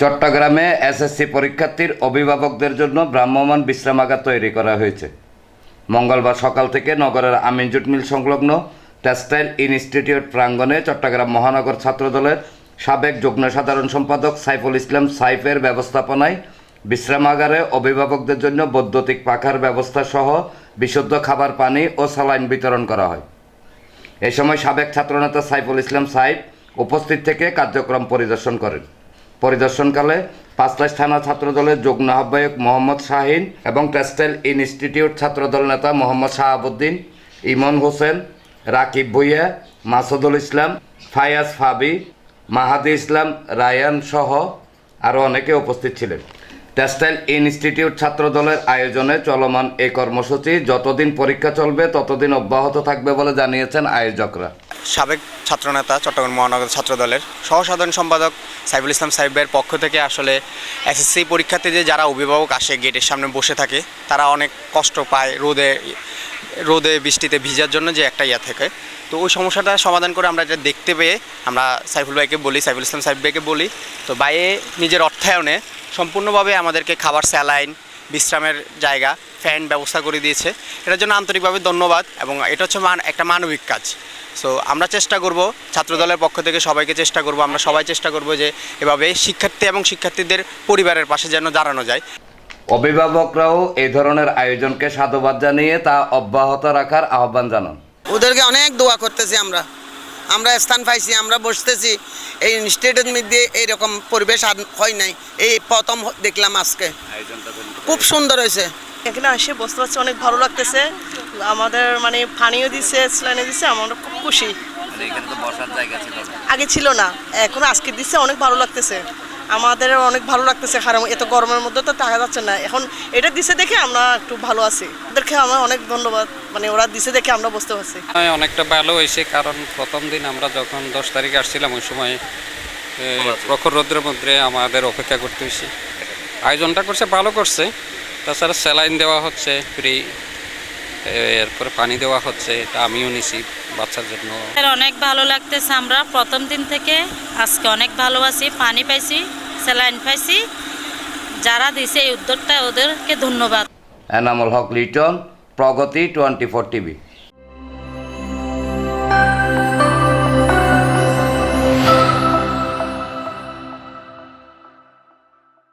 চট্টগ্রামে এসএসসি পরীক্ষার্থীর অভিভাবকদের জন্য ভ্রাম্যমাণ বিশ্রামাগার তৈরি করা হয়েছে। মঙ্গলবার সকাল থেকে নগরের আমিন জুট মিল সংলগ্ন টেক্সটাইল ইনস্টিটিউট প্রাঙ্গণে চট্টগ্রাম মহানগর ছাত্রদলের সাবেক যুগ্ম সাধারণ সম্পাদক সাইফুল ইসলাম সাইফের ব্যবস্থাপনায় বিশ্রামাগারে অভিভাবকদের জন্য বৈদ্যুতিক পাখার ব্যবস্থা সহ বিশুদ্ধ খাবার, পানি ও স্যালাইন বিতরণ করা হয়। এ সময় সাবেক ছাত্রনেতা সাইফুল ইসলাম সাইফ উপস্থিত থেকে কার্যক্রম পরিদর্শন করেন। পরিদর্শনকালে পাঁচলাশ থানা ছাত্রদলের যুগ্ম আহ্বায়ক মোহাম্মদ শাহিন এবং টেক্সটাইল ইনস্টিটিউট ছাত্রদল নেতা মোহাম্মদ শাহাবুদ্দিন, ইমন হোসেন, রাকিব ভুইয়া, মাসুদুল ইসলাম, ফায়াজ ফাবি, মাহাদি ইসলাম, রায়ান সহ আরও অনেকে উপস্থিত ছিলেন। টেক্সটাইল ইনস্টিটিউট ছাত্রদলের আয়োজনে চলমান এই কর্মসূচি যতদিন পরীক্ষা চলবে ততদিন অব্যাহত থাকবে বলে জানিয়েছেন আয়োজকরা। সাবেক ছাত্রনেতা চট্টগ্রাম মহানগর ছাত্রদলের সহসাধারণ সম্পাদক সাইফুল ইসলাম সাহেবের পক্ষ থেকে আসলে এসএসসি পরীক্ষাতে যে যারা অভিভাবক আসে গেটের সামনে বসে থাকে, তারা অনেক কষ্ট পায় রোদে রোদে বৃষ্টিতে ভিজার জন্য যে একটা ইয়া থাকে। তো ওই সমস্যাটা সমাধান করে আমরা এটা দেখতে পেয়ে আমরা সাইফুল ভাইকে বলি, সাইফুল ইসলাম সাহেব ভাইকে বলি। তো বাইয়ে নিজের অর্থায়নে সম্পূর্ণভাবে আমাদেরকে খাবার স্যালাইন বিশ্রামের জায়গা ফ্যান ব্যবস্থা করে দিয়েছে। এটার জন্য আন্তরিকভাবে ধন্যবাদ এবং এটা হচ্ছে মান একটা মানবিক কাজ। সো আমরা চেষ্টা করব ছাত্রদলের পক্ষ থেকে সবাইকে চেষ্টা করব আমরা সবাই চেষ্টা করব যে এভাবে শিক্ষার্থী এবং শিক্ষার্থীদের পরিবারের পাশে যেন দাঁড়ানো যায়। অভিভাবকরাও এই ধরনের আয়োজনকে সাধুবাদ জানিয়ে তা অব্যাহত রাখার আহ্বান জানান। ওদেরকে অনেক দোয়া করতেছি আমরা। আমরা স্থান পাইছি আমরা বসতেছি। এই ইনস্টিটিউটের মধ্যে এইরকম পরিবেশ আর হয় নাই। এই প্রথম দেখলাম আজকে। খুব সুন্দর হয়েছে। এখানে এসে বসতে পারছি অনেক ভালো লাগতেছে। আমাদের মানে পানিও দিচ্ছে স্লাইনে দিচ্ছে আমরা খুব খুশি। আগে ছিল না এখন আজকে দিচ্ছে অনেক ভালো লাগতেছে। আমাদের অনেক ভালো লাগতেছে কারণ এত গরমের মধ্যে তো থাকা যাচ্ছে না। এখন এটা দিছে দেখে আমরা একটু ভালো আছি। ওদেরকে আমার অনেক ধন্যবাদ মানে ওরা দিছে দেখে আমরা বুঝতে পারছি। হ্যাঁ, অনেকটা ভালো হয়েছে কারণ প্রথম দিন আমরা যখন দশ তারিখে আসছিলাম ওই সময় প্রখর রৌদ্রের মধ্যে আমাদের অপেক্ষা করতে হয়েছে। আয়োজনটা করছে ভালো করছে। তাছাড়া স্যালাইন দেওয়া হচ্ছে ফ্রি এরপরে পানি দেওয়া হচ্ছে এটা আমিও নিছি বাচ্চার জন্য। অনেক ভালো লাগতেছে আমরা প্রথম দিন থেকে আজকে অনেক ভালো আছি পানি পাইছি স্যালাইন পাইছি। যারা দিছে এই উদ্যোগটা ওদেরকে ধন্যবাদ। Enamul Haque Liton Pragati twenty four TV.